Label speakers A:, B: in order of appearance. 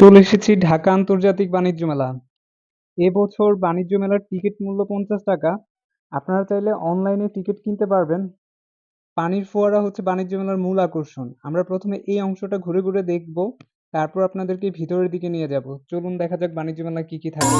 A: চলে এসেছি ঢাকা আন্তর্জাতিক বাণিজ্য মেলা। এবছর বাণিজ্য মেলার টিকিট মূল্য পঞ্চাশ টাকা। আপনারা চাইলে অনলাইনে টিকিট কিনতে পারবেন। পানির ফোয়ারা হচ্ছে বাণিজ্য মেলার মূল আকর্ষণ। আমরা প্রথমে এই অংশটা ঘুরে ঘুরে দেখব, তারপর আপনাদেরকে ভিতরের দিকে নিয়ে যাব। চলুন দেখা যাক বাণিজ্য মেলা কি কি থাকে।